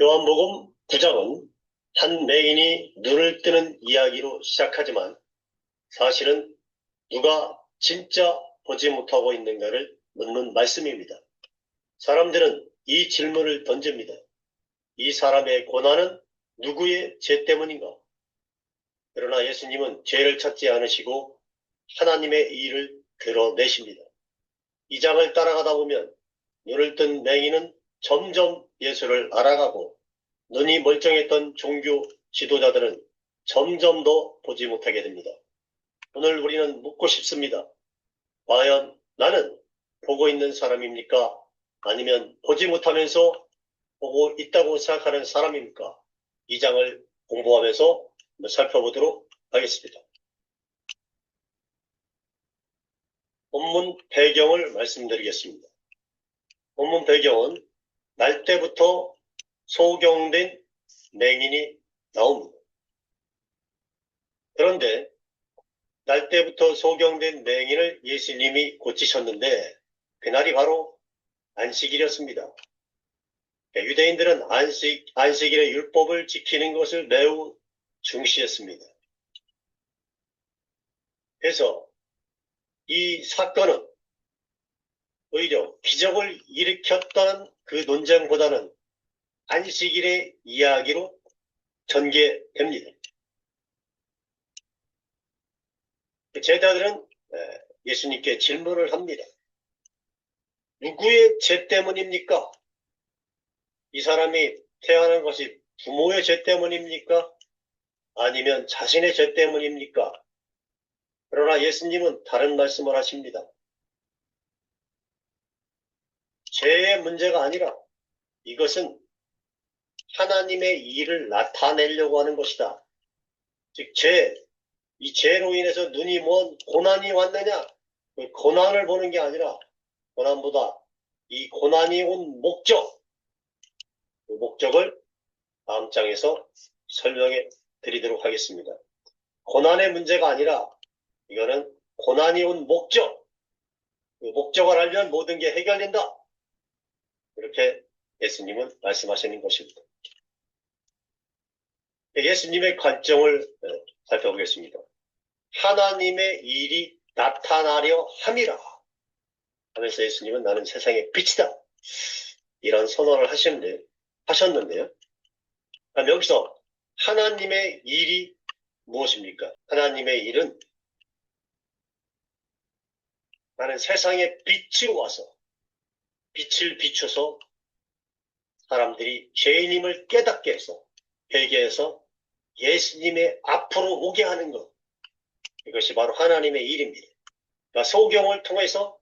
요한복음 9장은 한 맹인이 눈을 뜨는 이야기로 시작하지만 사실은 누가 진짜 보지 못하고 있는가를 묻는 말씀입니다. 사람들은 이 질문을 던집니다. 이 사람의 고난은 누구의 죄 때문인가? 그러나 예수님은 죄를 찾지 않으시고 하나님의 일을 드러내십니다. 이 장을 따라가다 보면 눈을 뜬 맹인은 점점 예수를 알아가고 눈이 멀쩡했던 종교 지도자들은 점점 더 보지 못하게 됩니다. 오늘 우리는 묻고 싶습니다. 과연 나는 보고 있는 사람입니까? 아니면 보지 못하면서 보고 있다고 생각하는 사람입니까? 이 장을 공부하면서 살펴보도록 하겠습니다. 본문 배경을 말씀드리겠습니다. 본문 배경은 날 때부터 소경된 맹인이 나옵니다. 그런데 날 때부터 소경된 맹인을 예수님이 고치셨는데 그날이 바로 안식일이었습니다. 유대인들은 안식, 안식일의 율법을 지키는 것을 매우 중시했습니다. 그래서 이 사건은 오히려 기적을 일으켰던 그 논쟁보다는 안식일의 이야기로 전개됩니다. 제자들은 예수님께 질문을 합니다. 누구의 죄 때문입니까? 이 사람이 태어난 것이 부모의 죄 때문입니까? 아니면 자신의 죄 때문입니까? 그러나 예수님은 다른 말씀을 하십니다. 죄의 문제가 아니라 이것은 하나님의 일을 나타내려고 하는 것이다. 즉, 죄, 이 죄로 인해서 눈이 먼 고난이 왔느냐? 그 고난을 보는 게 아니라 고난보다 이 고난이 온 목적, 그 목적을 다음 장에서 설명해 드리도록 하겠습니다. 고난의 문제가 아니라 이거는 고난이 온 목적, 그 목적을 알면 모든 게 해결된다. 이렇게 예수님은 말씀하시는 것입니다. 예수님의 관점을 살펴보겠습니다. 하나님의 일이 나타나려 함이라 하면서 예수님은 나는 세상의 빛이다. 이런 선언을 하셨는데, 하셨는데요. 그럼 여기서 하나님의 일이 무엇입니까? 하나님의 일은 나는 세상의 빛으로 와서 빛을 비춰서 사람들이 죄인임을 깨닫게 해서 회개해서 예수님의 앞으로 오게 하는 것. 이것이 바로 하나님의 일입니다. 그러니까 소경을 통해서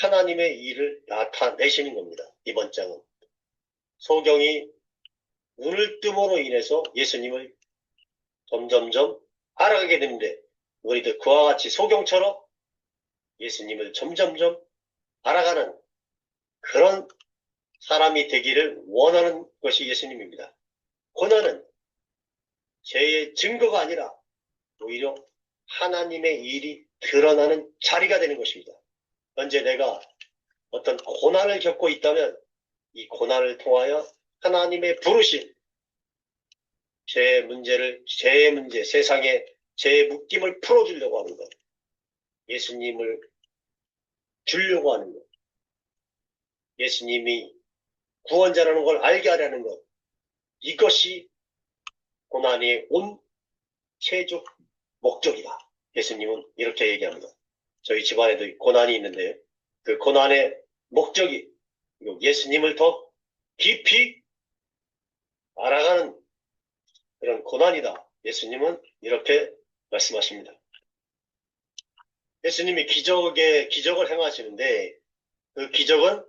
하나님의 일을 나타내시는 겁니다. 이번 장은. 소경이 눈을 뜸으로 인해서 예수님을 점점점 알아가게 되는데 우리도 그와 같이 소경처럼 예수님을 점점점 알아가는 그런 사람이 되기를 원하는 것이 예수님입니다. 고난은 죄의 증거가 아니라 오히려 하나님의 일이 드러나는 자리가 되는 것입니다. 현재 내가 어떤 고난을 겪고 있다면 이 고난을 통하여 하나님의 부르심, 죄의 문제를, 죄의 문제, 세상의 죄의 묶임을 풀어주려고 하는 것. 예수님을 주려고 하는 것. 예수님이 구원자라는 걸 알게 하려는 것. 이것이 고난이 온 최적 목적이다. 예수님은 이렇게 얘기합니다. 저희 집안에도 고난이 있는데요. 그 고난의 목적이 예수님을 더 깊이 알아가는 그런 고난이다. 예수님은 이렇게 말씀하십니다. 예수님이 기적에 기적을 행하시는데 그 기적은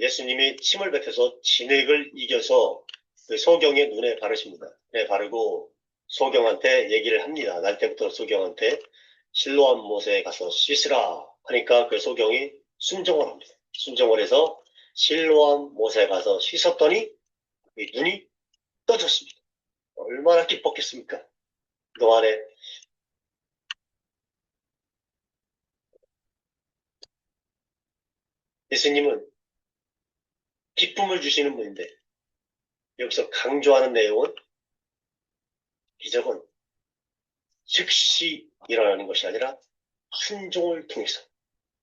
예수님이 침을 뱉어서 진액을 이겨서 그 소경의 눈에 바르십니다. 네, 바르고 소경한테 얘기를 합니다. 날 때부터 소경한테 실로암 못에 가서 씻으라 하니까 그 소경이 순종을 합니다. 순종을 해서 실로암 못에 가서 씻었더니 눈이 떠졌습니다. 얼마나 기뻤겠습니까? 그동안에 예수님은 기쁨을 주시는 분인데 여기서 강조하는 내용은 기적은 즉시 일어나는 것이 아니라 순종을 통해서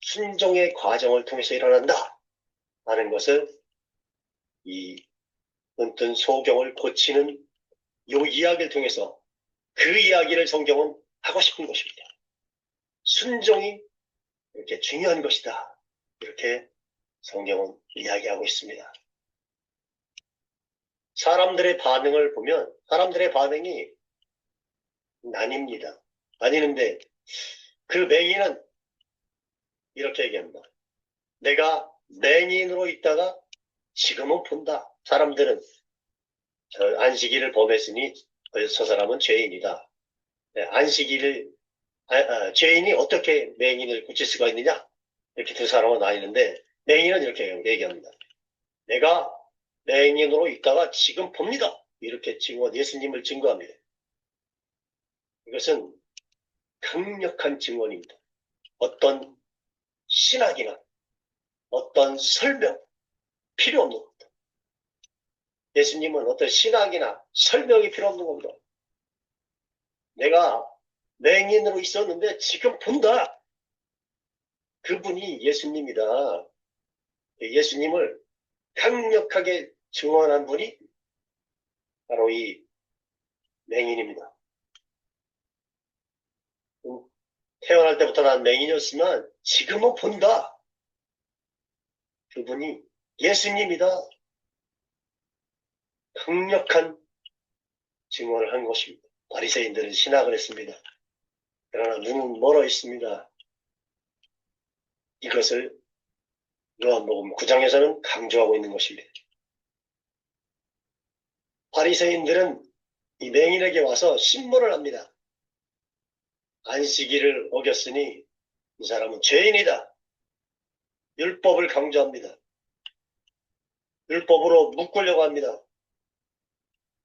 순종의 과정을 통해서 일어난다 하는 것을 이 은둔 소경을 고치는 요 이야기를 통해서 그 이야기를 성경은 하고 싶은 것입니다. 순종이 이렇게 중요한 것이다. 이렇게 성경은 이야기하고 있습니다. 사람들의 반응을 보면 사람들의 반응이 나뉩니다. 나뉘는데 그 맹인은 이렇게 얘기합니다. 내가 맹인으로 있다가 지금은 본다. 사람들은 저 안식일을 범했으니 저 사람은 죄인이다. 네, 안식일을 아, 아, 죄인이 어떻게 맹인을 고칠 수가 있느냐? 이렇게 두 사람은 나뉘는데 맹인은 이렇게 얘기합니다. 내가 맹인으로 있다가 지금 봅니다. 이렇게 증거, 예수님을 증거합니다. 이것은 강력한 증언입니다. 어떤 신학이나 어떤 설명 필요 없는 겁니다. 예수님은 어떤 신학이나 설명이 필요 없는 겁니다. 내가 맹인으로 있었는데 지금 본다. 그분이 예수님이다. 예수님을 강력하게 증언한 분이 바로 이 맹인입니다. 음, 태어날 때부터 난 맹인이었지만 지금은 본다. 그분이 예수님이다. 강력한 증언을 한 것입니다. 바리새인들은 신학을 했습니다. 그러나 눈은 멀어 있습니다. 이것을 요한복음 9장에서는 강조하고 있는 것입니다. 바리새인들은 이 맹인에게 와서 신문을 합니다. 안식일을 어겼으니 이 사람은 죄인이다. 율법을 강조합니다. 율법으로 묶으려고 합니다.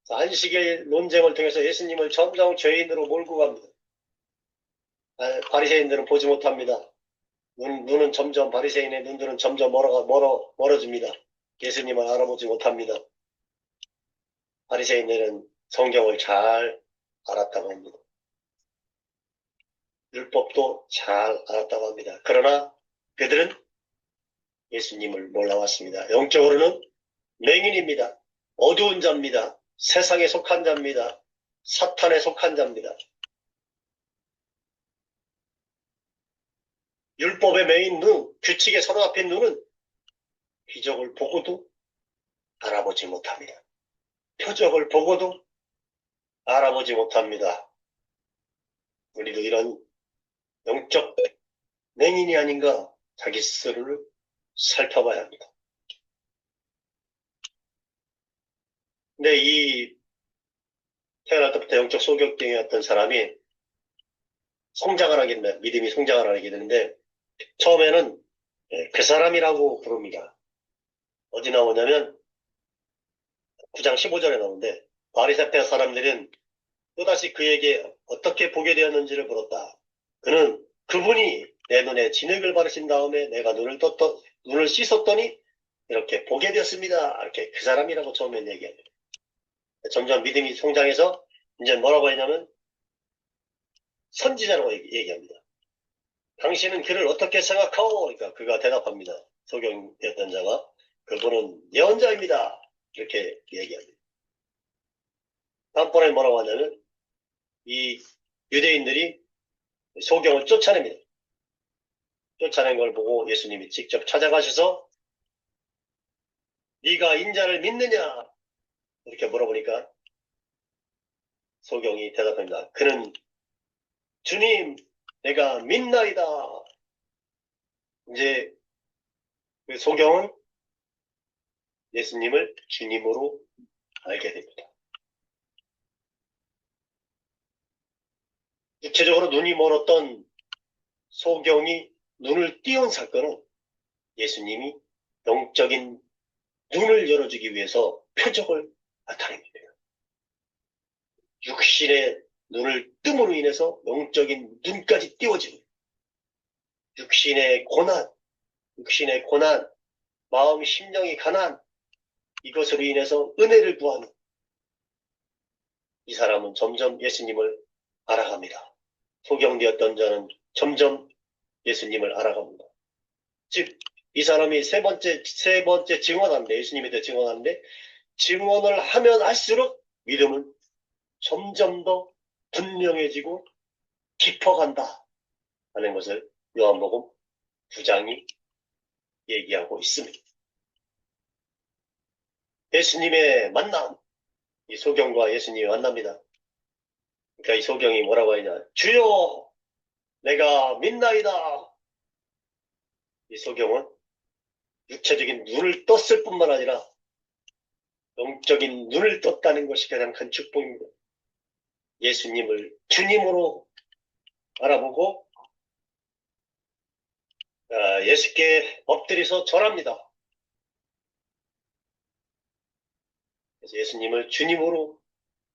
안식일 논쟁을 통해서 예수님을 점점 죄인으로 몰고 갑니다. 아, 바리새인들은 보지 못합니다. 눈, 눈은 점점 바리새인의 눈들은 점점 멀어가 멀어 멀어집니다. 예수님을 알아보지 못합니다. 바리새인들은 성경을 잘 알았다고 합니다. 율법도 잘 알았다고 합니다. 그러나 그들은 예수님을 몰라왔습니다. 영적으로는 맹인입니다. 어두운 자입니다. 세상에 속한 자입니다. 사탄에 속한 자입니다. 율법의 메인 눈, 규칙에 사로잡힌 눈은 기적을 보고도 알아보지 못합니다. 표적을 보고도 알아보지 못합니다. 우리도 이런 영적 맹인이 아닌가 자기 스스로를 살펴봐야 합니다. 근데 이 태어날 때부터 영적 소격경이었던 사람이 성장을 된다. 믿음이 성장을 하게 되는데 처음에는 예, 그 사람이라고 부릅니다. 어디 나오냐면 9장 15절에 나오는데 바리새파 사람들은 또다시 그에게 어떻게 보게 되었는지를 물었다. 그는 그분이 내 눈에 진흙을 바르신 다음에 내가 눈을 떴더, 눈을 씻었더니 이렇게 보게 되었습니다. 이렇게 그 사람이라고 처음엔 얘기합니다. 점점 믿음이 성장해서 이제 뭐라고 했냐면 선지자라고 얘기합니다. 당신은 그를 어떻게 생각하오? 그러니까 그가 대답합니다. 소경되었던 자가 그분은 예언자입니다. 이렇게 얘기합니다. 다음번에 뭐라고 하냐면 이 유대인들이 소경을 쫓아냅니다. 쫓아낸 걸 보고 예수님이 직접 찾아가셔서 네가 인자를 믿느냐? 이렇게 물어보니까 소경이 대답합니다. 그는 주님 내가 믿나이다. 이제 그 소경은 예수님을 주님으로 알게 됩니다. 육체적으로 눈이 멀었던 소경이 눈을 띄운 사건은 예수님이 영적인 눈을 열어주기 위해서 표적을 나타냅니다. 육신의 눈을 뜸으로 인해서 영적인 눈까지 띄워지는 육신의 고난, 육신의 고난, 마음, 심령이 가난, 이것으로 인해서 은혜를 구하는 이 사람은 점점 예수님을 알아갑니다. 소경되었던 자는 점점 예수님을 알아갑니다. 즉, 이 사람이 세 번째, 세 번째 증언한데, 예수님에 대해 증언하는데, 증언을 하면 할수록 믿음은 점점 더 분명해지고 깊어간다. 하는 것을 요한복음 9장이 얘기하고 있습니다. 예수님의 만남, 이 소경과 예수님이 만납니다. 그러니까 이 소경이 뭐라고 하냐. 주여! 내가 믿나이다! 이 소경은 육체적인 눈을 떴을 뿐만 아니라 영적인 눈을 떴다는 것이 가장 큰 축복입니다. 예수님을 주님으로 알아보고 아, 예수께 엎드려서 절합니다. 그래서 예수님을 주님으로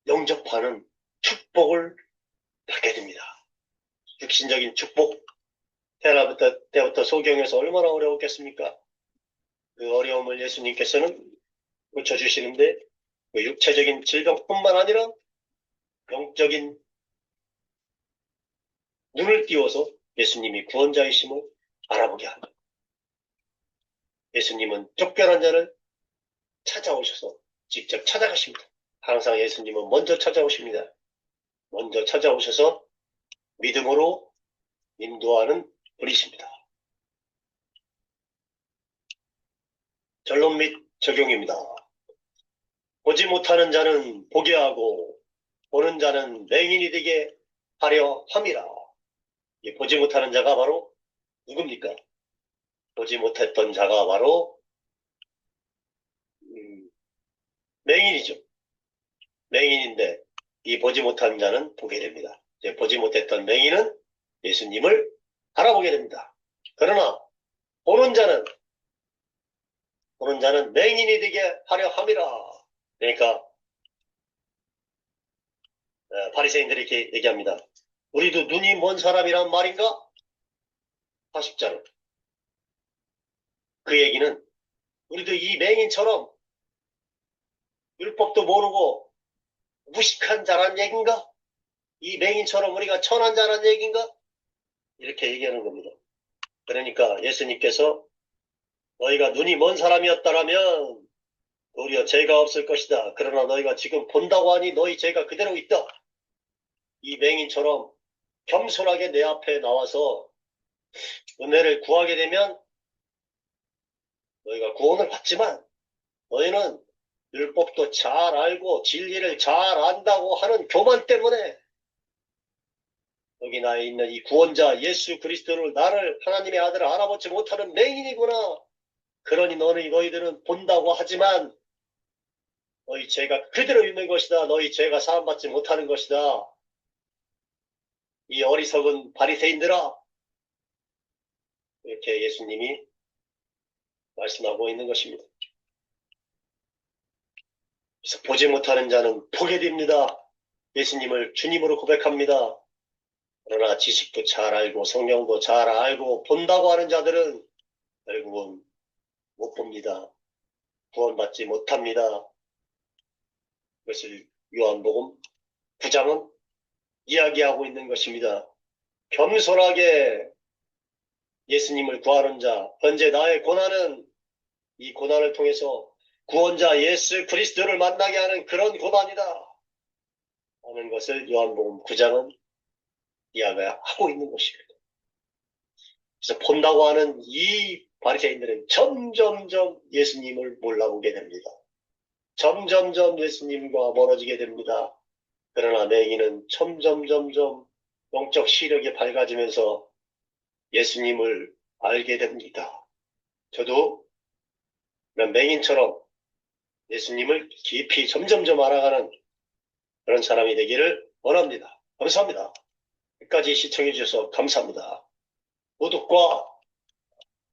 영접하는 축복을 받게 됩니다. 육신적인 축복. 태어나부터 때부터 소경에서 얼마나 어려웠겠습니까? 그 어려움을 예수님께서는 고쳐주시는데 그 육체적인 질병뿐만 아니라 영적인 눈을 띄워서 예수님이 구원자이심을 알아보게 합니다. 예수님은 쫓겨난 자를 찾아오셔서 직접 찾아가십니다. 항상 예수님은 먼저 찾아오십니다. 먼저 찾아오셔서 믿음으로 인도하는 분이십니다. 결론 및 적용입니다. 보지 못하는 자는 보게 하고 보는 자는 맹인이 되게 하려 함이라. 이 보지 못하는 자가 바로 누굽니까? 보지 못했던 자가 바로 음, 맹인이죠. 맹인인데 이 보지 못한 자는 보게 됩니다. 보지 못했던 맹인은 예수님을 알아보게 됩니다. 그러나 보는 자는 보는 자는 맹인이 되게 하려 함이라. 그러니까 어, 바리새인들이 이렇게 얘기합니다. 우리도 눈이 먼 사람이란 말인가? 40자는 그 얘기는 우리도 이 맹인처럼 율법도 모르고 무식한 자란 얘기인가? 이 맹인처럼 우리가 천한 자란 얘기인가? 이렇게 얘기하는 겁니다. 그러니까 예수님께서 너희가 눈이 먼 사람이었다라면 도리어 죄가 없을 것이다. 그러나 너희가 지금 본다고 하니 너희 죄가 그대로 있다. 이 맹인처럼 겸손하게 내 앞에 나와서 은혜를 구하게 되면 너희가 구원을 받지만 너희는 율법도 잘 알고 진리를 잘 안다고 하는 교만 때문에 여기 나에 있는 이 구원자 예수 그리스도를 나를 하나님의 아들을 알아보지 못하는 맹인이구나. 그러니 너희 너희들은 본다고 하지만 너희 죄가 그대로 있는 것이다. 너희 죄가 사함받지 못하는 것이다. 이 어리석은 바리새인들아 이렇게 예수님이 말씀하고 있는 것입니다. 그래서 보지 못하는 자는 보게 됩니다. 예수님을 주님으로 고백합니다. 그러나 지식도 잘 알고 성경도 잘 알고 본다고 하는 자들은 결국은 못 봅니다. 구원받지 못합니다. 그것을 요한복음 9장은 이야기하고 있는 것입니다. 겸손하게 예수님을 구하는 자, 현재 나의 고난은 이 고난을 통해서 구원자 예수 그리스도를 만나게 하는 그런 고난이다. 하는 것을 요한복음 9장은 이야기하고 있는 것입니다. 그래서 본다고 하는 이 바리새인들은 점점점 예수님을 몰라보게 됩니다. 점점점 예수님과 멀어지게 됩니다. 그러나 맹인은 점점점점 영적 시력이 밝아지면서 예수님을 알게 됩니다. 저도 맹인처럼 예수님을 깊이 점점점 알아가는 그런 사람이 되기를 원합니다. 감사합니다. 끝까지 시청해 주셔서 감사합니다. 구독과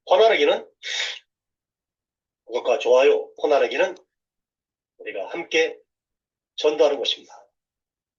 호나르기는 구독과 좋아요, 호나르기는 우리가 함께 전도하는 것입니다.